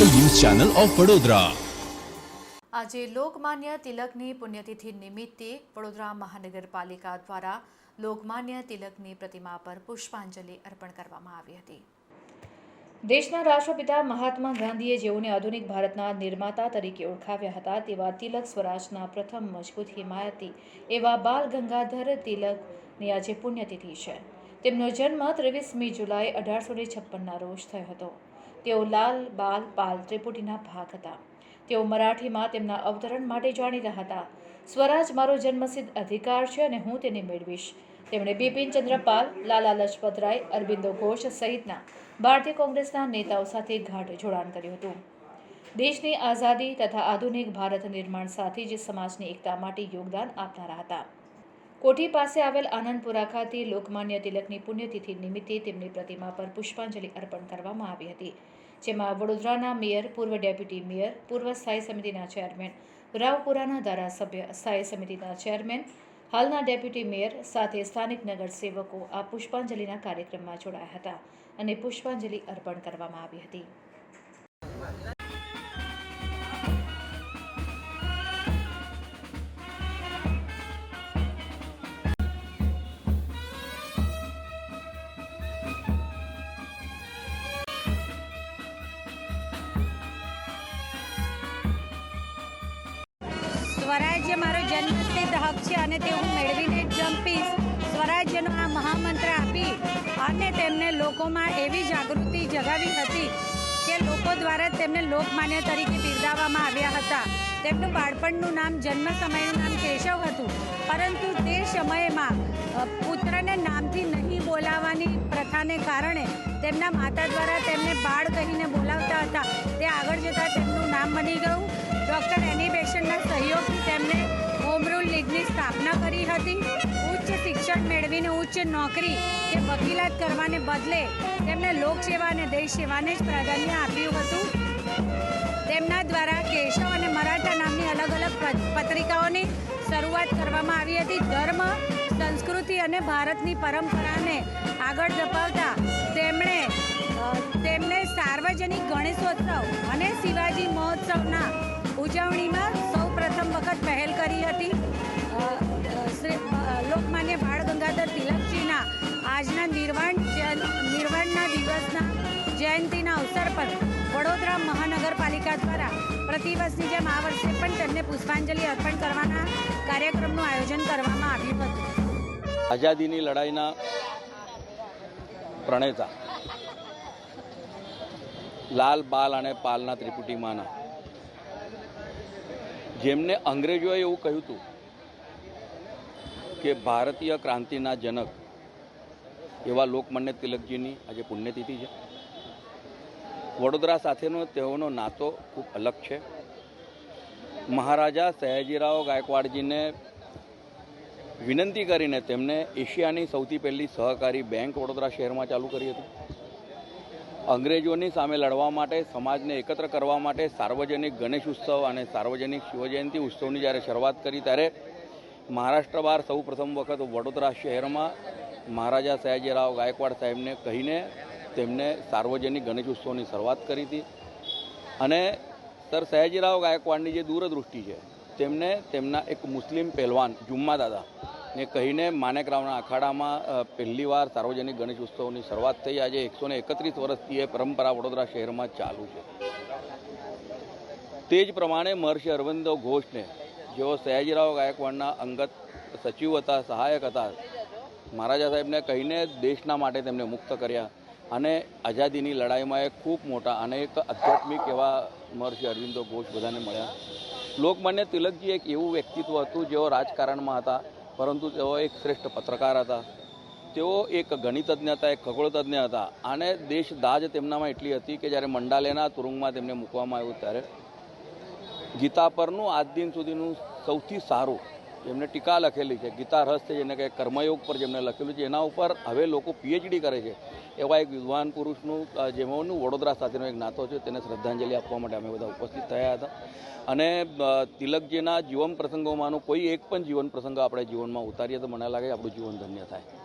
Channel of Vadodara. આજે લોકમાન્ય તિલકની પુણ્યતિથિ નિમિત્તે વડોદરા મહાનગરપાલિકા દ્વારા લોકમાન્ય તિલકની પ્રતિમા પર પુષ્પાંજલિ અર્પણ કરવામાં આવી હતી. દેશના રાષ્ટ્રપિતા મહાત્મા ગાંધીએ જેઓને આધુનિક ભારતના નિર્માતા તરીકે ઓળખાવ્યા હતા તેવા તિલક સ્વરાજના પ્રથમ મજબૂત હિમાયતી એવા બાલ ગંગાધર તિલકની આજે પુણ્યતિથિ છે. તેમનો જન્મ ત્રેવીસમી જુલાઈ અઢારસો ને છપ્પનના રોજ થયો હતો. તેઓ લાલ, બાલ, પાલ ત્રિપુટીના ભાગ હતા. તેઓ મરાઠીમાં તેમના અવતરણ માટે જાણીતા હતા. સ્વરાજ મારો જન્મસિદ્ધ અધિકાર છે અને હું તેને મેળવીશ. તેમણે બિપિન ચંદ્રપાલ લાલા લજપતરાય અરવિંદો ઘોષ સહિતના ભારતીય કોંગ્રેસના નેતાઓ સાથે ગાઢ જોડાણ કર્યું હતું. દેશની આઝાદી તથા આધુનિક ભારત નિર્માણ સાથે જ સમાજની એકતા માટે યોગદાન આપનારા હતા. કોઠી પાસે આવેલ આનંદપુરા ખાતે લોકમાન્ય તિલકની પુણ્યતિથિ નિમિત્તે તેમની પ્રતિમા પર પુષ્પાંજલિ અર્પણ કરવામાં આવી હતી, જેમાં વડોદરાના મેયર, પૂર્વ ડેપ્યુટી મેયર, પૂર્વ સ્થાયી સમિતિના ચેરમેન, રાવપુરાના ધારાસભ્ય, સ્થાયી સમિતિના ચેરમેન, હાલના ડેપ્યુટી મેયર સાથે સ્થાનિક નગરસેવકો આ પુષ્પાંજલિના કાર્યક્રમમાં જોડાયા હતા અને પુષ્પાંજલિ અર્પણ કરવામાં આવી હતી. સ્વરાજ્ય મારો જન્મસિદ્ધ હક છે અને તે હું મેળવીને જ જંપીશ. સ્વરાજ્યનો આ મહામંત્ર આપી અને તેમને લોકોમાં એવી જાગૃતિ જગાવી હતી કે લોકો દ્વારા તેમને લોકમાન્ય તરીકે બિરદાવવામાં આવ્યા હતા. તેમનું બાળપણનું નામ, જન્મ સમયનું નામ કેશવ હતું. પરંતુ તે સમયમાં પુત્રને નામથી નહીં બોલાવવાની પ્રથાને કારણે તેમના માતા દ્વારા તેમને બાળ કહીને બોલાવતા હતા. તે આગળ જતાં તેમનું નામ બની ગયું. ડૉક્ટર એની બેસનના હતી. ઉચ્ચ શિક્ષણ મેળવીને ઉચ્ચ નોકરી કે વકીલાત કરવાને બદલે તેમણે લોકસેવા અને દેશ સેવાને જ પ્રાધાન્ય આપ્યું હતું. તેમના દ્વારા કેશવ અને મરાઠા નામની અલગ અલગ પત્રિકાઓની શરૂઆત કરવામાં આવી હતી. ધર્મ, સંસ્કૃતિ અને ભારતની પરંપરાને આગળ ધપાવતા તેમણે તેમને સાર્વજનિક ગણેશોત્સવ અને શિવાજી મહોત્સવના આજના નિર્વાણ નિર્વાણના દિવસના જયંતિના અવસર પર વડોદરા મહાનગરપાલિકા દ્વારા પ્રતિવર્ષની જેમ આ વર્ષે પણ તેમને પુષ્પાંજલિ અર્પણ કરવાના કાર્યક્રમનું આયોજન કરવામાં આવ્યું હતું. આઝાદીની લડાઈના પ્રણેતા લાલ, બાલ અને પાલના ત્રિપુટીમાંના જેમને અંગ્રેજોએ એવું કહ્યું હતું કે ભારતીય ક્રાંતિના જનક એવા લોકમાન્ય તિલકજીની આજે પુણ્યતિથિ છે. વડોદરા સાથેનો તેઓનો નાતો ખૂબ અલગ છે. મહારાજા સયાજીરાવ ગાયકવાડજીને વિનંતી કરીને તેમને એશિયાની સૌથી પહેલી સહકારી બેંક વડોદરા શહેરમાં ચાલુ કરી હતી. અંગ્રેજોની સામે લડવા માટે, સમાજને એકત્ર કરવા માટે સાર્વજનિક ગણેશ ઉત્સવ અને સાર્વજનિક શિવજયંતિ ઉત્સવની જ્યારે શરૂઆત કરી ત્યારે મહારાષ્ટ્ર બહાર સૌ પ્રથમ વખત વડોદરા શહેરમાં મહારાજા સયાજીરાવ ગાયકવાડ સાહેબને કહીને તેમને સાર્વજનિક ગણેશ ઉત્સવની શરૂઆત કરી હતી. અને સર સયાજીરાવ ગાયકવાડની જે દૂરદૃષ્ટિ છે, તેમને તેમના એક મુસ્લિમ પહેલવાન જુમ્મા દાદા ને કહીને માનેકરાવના અખાડામાં પહેલીવાર સાર્વજનિક ગણેશ ઉત્સવની શરૂઆત થઈ. આજે એકસો ને એકત્રીસ વર્ષથી એ પરંપરા વડોદરા શહેરમાં ચાલુ છે. તે જ પ્રમાણે મહર્ષિ અરવિંદો ઘોષને જેઓ સયાજીરાવ ગાયકવાડના અંગત સચિવ હતા, સહાયક હતા મહારાજા સાહેબને કહીને દેશના માટે તેમને મુક્ત કર્યા અને આઝાદીની લડાઈમાં એ ખૂબ મોટા અને એક આધ્યાત્મિક એવા મહર્ષિ અરવિંદો ઘોષ બધાને મળ્યા. લોકમાન્ય તિલકજી એક એવું વ્યક્તિત્વ હતું જેઓ રાજકારણમાં હતા, પરંતુ તેઓ એક શ્રેષ્ઠ પત્રકાર હતા. તેઓ એક ગણિતજ્ઞ હતા, એક ખગોળતજ્ઞ હતા અને દેશ દાજ તેમનામાં એટલી હતી કે જ્યારે મંડાલેના તુરુંગમાં તેમને મૂકવામાં આવ્યું ત્યારે ગીતા પરનું આજ દિન સુધીનું સૌથી સારું જેમને ટીકા લખેલી છે. ગીતા છે, જેને કહે કર્મયોગ પર જેમને લખેલું છે. એના ઉપર હવે લોકો પીએચડી કરે છે. એવા એક વિદ્વાન પુરુષનું જેમનું વડોદરા સાથેનો એક નાતો છે, તેને શ્રદ્ધાંજલિ આપવા માટે અમે બધા ઉપસ્થિત થયા હતા. અને તિલકજીના જીવન પ્રસંગોમાંનો કોઈ એક પણ જીવન પ્રસંગ આપણે જીવનમાં ઉતારીએ તો મને લાગે આપણું જીવન ધન્ય થાય.